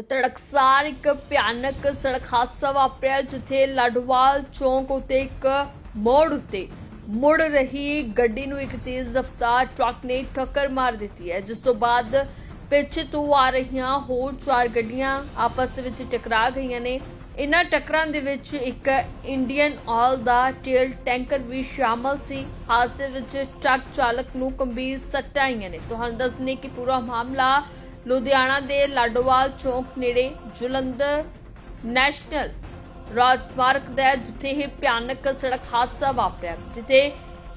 ਤੇ ਤੜਕਸਾਰ ਇੱਕ ਭਿਆਨਕ ਸੜਕ ਹਾਦਸਾ ਵਾਪਰਿਆ, ਜਿੱਥੇ ਲਾਡੋਵਾਲ ਚੌਂਕ ਉਤੇ ਇੱਕ ਮੋੜ ਉਤੇ ਮੁੜ ਰਹੀ ਗੱਡੀ ਨੂੰ ਇੱਕ ਤੇਜ਼ ਰਫ਼ਤਾਰ ਟਰੱਕ ਨੇ ਟੱਕਰ ਮਾਰ ਦਿੱਤੀ ਹੈ। ਜਿਸ ਤੋਂ ਬਾਅਦ ਪਿੱਛੇ ਤੋਂ ਆ ਰਹੀਆਂ ਹੋਰ ਚਾਰ ਗੱਡੀਆਂ ਆਪਸ ਵਿੱਚ ਟਕਰਾ ਗਈਆਂ ਨੇ। ਇਨ੍ਹਾਂ ਟਕਰਾਂ ਦੇ ਵਿੱਚ ਇੱਕ ਇੰਡੀਅਨ ਆਇਲ ਦਾ ਟੇਲ ਟੈਂਕਰ ਵੀ ਸ਼ਾਮਲ ਸੀ। ਹਾਦਸੇ ਵਿੱਚ ਟਰੱਕ ਚਾਲਕ ਨੂੰ ਗੰਭੀਰ ਸੱਟਾਂ ਆਈਆਂ ਨੇ। ਤੁਹਾਨੂੰ ਦੱਸਨੇ ਕਿ ਪੂਰਾ ਮਾਮਲਾ ਲੁਧਿਆਣਾ ਦੇ ਲਾਡੋਵਾਲ ਚੌਂਕ ਨੇੜੇ ਜਲੰਧਰ ਨੈਸ਼ਨਲ ਰਾਜਮਾਰਗ ਦਾ ਹੈ, ਜਿੱਥੇ ਇਹ ਭਿਆਨਕ ਸੜਕ ਹਾਦਸਾ ਵਾਪਰਿਆ। ਜਿੱਥੇ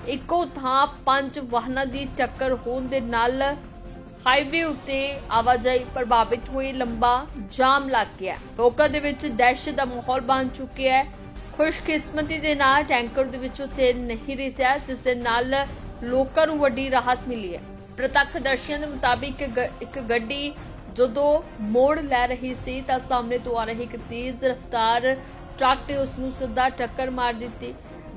ਇੱਕੋ ਥਾਂ ਪੰਜ ਵਾਹਨਾਂ ਦੀ ਟੱਕਰ ਹੋਣ ਦੇ ਨਾਲ ਹਾਈਵੇ ਉੱਤੇ ਆਵਾਜਾਈ ਪ੍ਰਭਾਵਿਤ ਹੋਈ ਲੰਬਾ ਜਾਮ ਲੱਗ ਗਿਆ। ਲੋਕਾਂ ਦੇ ਵਿੱਚ ਦਹਿਸ਼ਤ ਦਾ ਮਾਹੌਲ ਬਣ ਚੁੱਕਿਆ ਹੈ। ਖੁਸ਼ਕਿਸਮਤੀ ਦੇ ਨਾਲ ਟੈਂਕਰ ਦੇ ਵਿੱਚੋਂ ਤੇਲ ਨਹੀਂ ਰਿਸਿਆ ਜਿਸ ਦੇ ਨਾਲ ਲੋਕਾਂ ਨੂੰ ਵੱਡੀ ਰਾਹਤ ਮਿਲੀ ਹੈ। ਪ੍ਰਤੱਖਦਰਸ਼ੀਆਂ ਦੇ ਮੁਤਾਬਿਕ ਇੱਕ ਗੱਡੀ ਜਦੋਂ ਮੋੜ ਲੈ ਰਹੀ ਸੀ ਤਾਂ ਸਾਹਮਣੇ ਤੋਂ ਆ ਰਹੀ ਇੱਕ ਤੇਜ਼ ਰਫ਼ਤਾਰ ਟਰੱਕ ਨੇ ਉਸ ਨੂੰ ਸਿੱਧਾ ਟੱਕਰ ਮਾਰ ਦਿੱਤੀ।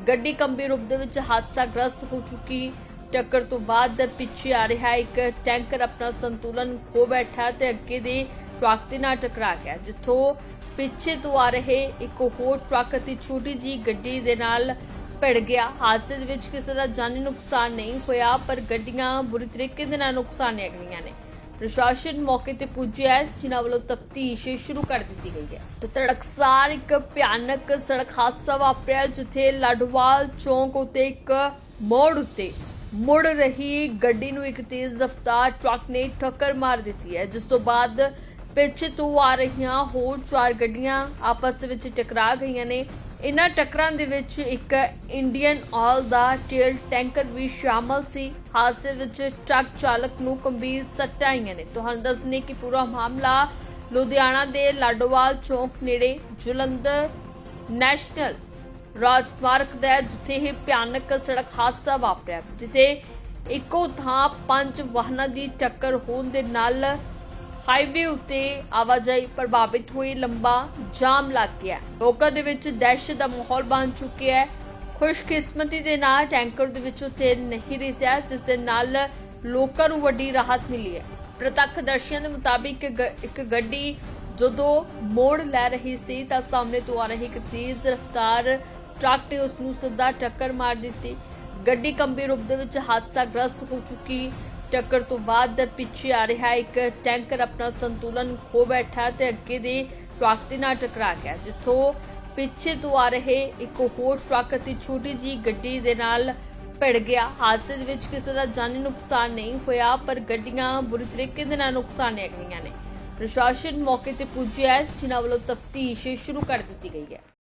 ਗੱਡੀ ਗੰਭੀਰ ਰੂਪ ਦੇ ਵਿੱਚ ਹਾਦਸਾਗ੍ਰਸਤ ਹੋ ਚੁੱਕੀ। ਟੱਕਰ ਤੋਂ ਬਾਅਦ ਪਿੱਛੇ ਆ ਰਿਹਾ ਇੱਕ ਟੈਂਕਰ ਆਪਣਾ ਸੰਤੁਲਨ ਖੋ ਬੈਠਾ ਤੇ ਅੱਗੇ ਦੇ ਟਰੱਕ ਦੇ ਨਾਲ ਟਕਰਾ ਗਿਆ, ਜਿੱਥੋਂ ਪਿੱਛੇ ਤੋਂ ਆ ਰਹੇ ਇੱਕ ਹੋਰ ਟਰੱਕ ਅਤੇ ਛੋਟੀ ਜੀ ਗੱਡੀ ਦੇ ਨਾਲ ਭਿੜ ਗਿਆ। ਹਾਦਸੇ ਦੇ ਵਿੱਚ ਕਿਸੇ ਦਾ ਜਾਨੀ ਨੁਕਸਾਨ ਨਹੀਂ ਹੋਇਆ ਪਰ ਗੱਡੀਆਂ ਬੁਰੀ ਤਰੀਕੇ ਦੇ ਨਾਲ ਨੁਕਸਾਨੀਆਂ ਗਈਆਂ ਨੇ। ਪ੍ਰਸ਼ਾਸਨ ਮੌਕੇ ਤੇ ਪੁੱਜਿਆ ਹੈ, ਜਿਨ੍ਹਾਂ ਵੱਲੋਂ ਤਫਤੀਸ਼ ਸ਼ੁਰੂ ਕਰ ਦਿੱਤੀ ਗਈ ਹੈ। ਤੇ ਤੜਕਸਾਰ ਇੱਕ ਭਿਆਨਕ ਸੜਕ ਹਾਦਸਾ ਵਾਪਰਿਆ ਜਿੱਥੇ ਲਾਡੋਵਾਲ ਚੌਂਕ ਉਤੇ ਇੱਕ ਮੋੜ ਉਤੇ ਮੁੜ ਰਹੀ ਗੱਡੀ ਨੂੰ ਇੱਕ ਤੇਜ਼ ਰਫ਼ਤਾਰ ਟਰੱਕ ਨੇ ਟੱਕਰ ਮਾਰ ਦਿੱਤੀ ਹੈ ਜਿਸ ਤੋਂ ਬਾਅਦ ਪਿੱਛੇ ਤੋਂ ਆ ਰਹੀਆਂ ਹੋਰ ਚਾਰ ਗੱਡੀਆਂ ਆਪਸ ਵਿੱਚ ਟਕਰਾ ਗਈਆਂ ਨੇ। ਇਨ੍ਹਾਂ ਟੱਕਰਾਂ ਦੇ ਵਿੱਚ ਇੱਕ ਇੰਡੀਅਨ ਆਇਲ ਦਾ ਤੇਲ ਟੈਂਕਰ ਵੀ ਸ਼ਾਮਲ ਸੀ। ਹਾਦਸੇ ਵਿੱਚ ਟਰੱਕ ਚਾਲਕ ਨੂੰ ਗੰਭੀਰ ਸੱਟਾਂ ਆਈਆਂ ਨੇ। ਤੁਹਾਨੂੰ ਦੱਸਨੇ ਕਿ ਪੂਰਾ ਮਾਮਲਾ ਲੁਧਿਆਣਾ ਦੇ ਲਾਡੋਵਾਲ ਚੌਂਕ ਨੇੜੇ ਜਲੰਧਰ ਨੈਸ਼ਨਲ ਰਾਜਮਾਰਗ ਦਾ ਹੈ, ਜਿੱਥੇ ਇਹ ਭਿਆਨਕ ਸੜਕ ਹਾਦਸਾ ਵਾਪਰਿਆ। ਜਿੱਥੇ ਇੱਕੋ ਥਾਂ ਪੰਜ ਵਾਹਨਾਂ ਦੀ ਟੱਕਰ ਹੋਣ ਦੇ ਨਾਲ ਹਾਈਵੇ ਉੱਤੇ ਆਵਾਜਾਈ ਪ੍ਰਭਾਵਿਤ ਹੋਈ, ਲੰਬਾ ਜਾਮ ਲੱਗ ਗਿਆ। ਲੋਕਾਂ ਦੇ ਵਿੱਚ ਦਹਿਸ਼ਤ ਦਾ ਮਾਹੌਲ ਬਣ ਚੁੱਕਿਆ ਹੈ। ਖੁਸ਼ਕਿਸਮਤੀ ਦੇ ਨਾਲ ਟੈਂਕਰ ਦੇ ਵਿੱਚੋਂ ਤੇਲ ਨਹੀਂ ਰਿਸਿਆ, ਜਿਸ ਦੇ ਨਾਲ ਲੋਕਾਂ ਨੂੰ ਵੱਡੀ ਰਾਹਤ ਮਿਲੀ ਹੈ। ਪ੍ਰਤੱਖਦਰਸ਼ੀਆਂ ਦੇ ਮੁਤਾਬਿਕ ਇੱਕ ਗੱਡੀ ਜਦੋਂ ਮੋੜ ਲੈ ਰਹੀ ਸੀ, ਤਾਂ ਸਾਹਮਣੇ ਤੋਂ ਆ ਰਹੀ ਇੱਕ ਤੇਜ਼ ਰਫ਼ਤਾਰ ਟਰੱਕ ਨੇ ਉਸ ਨੂੰ ਸਿੱਧਾ ਟੱਕਰ ਮਾਰ ਦਿੱਤੀ। ਗੱਡੀ ਗੰਭੀਰ ਰੂਪ ਦੇ ਵਿੱਚ ਹਾਦਸਾਗ੍ਰਸਤ ਹੋ ਚੁੱਕੀ ਟੱਕਰ ਤੋਂ ਬਾਅਦ ਪਿੱਛੇ ਆ ਰਿਹਾ ਇੱਕ ਟੈਂਕਰ ਆਪਣਾ ਸੰਤੁਲਨ ਖੋ ਬੈਠਾ ਤੇ ਅੱਗੇ ਦੇ ਟਰੱਕ ਦੇ ਨਾਲ ਟਕਰਾ ਗਿਆ ਜਿੱਥੋਂ ਪਿੱਛੇ ਤੋਂ ਆ ਰਹੇ ਇੱਕ ਹੋਰ ਟਰੱਕ ਅਤੇ ਛੋਟੀ ਜੀ ਗੱਡੀ ਦੇ ਨਾਲ ਭਿੜ ਗਿਆ। ਹਾਦਸੇ ਦੇ ਵਿੱਚ ਕਿਸੇ ਦਾ ਜਾਨੀ ਨੁਕਸਾਨ ਨਹੀਂ ਹੋਇਆ, ਪਰ ਗੱਡੀਆਂ ਬੁਰੀ ਤਰੀਕੇ ਦੇ ਨਾਲ ਨੁਕਸਾਨੀਆਂ ਗਈਆਂ ਨੇ। ਪ੍ਰਸ਼ਾਸਨ ਮੌਕੇ ਤੇ ਪੁੱਜਿਆ ਜਿਨ੍ਹਾਂ ਵੱਲੋਂ ਤਫਤੀਸ਼ ਸ਼ੁਰੂ ਕਰ ਦਿੱਤੀ ਗਈ ਹੈ।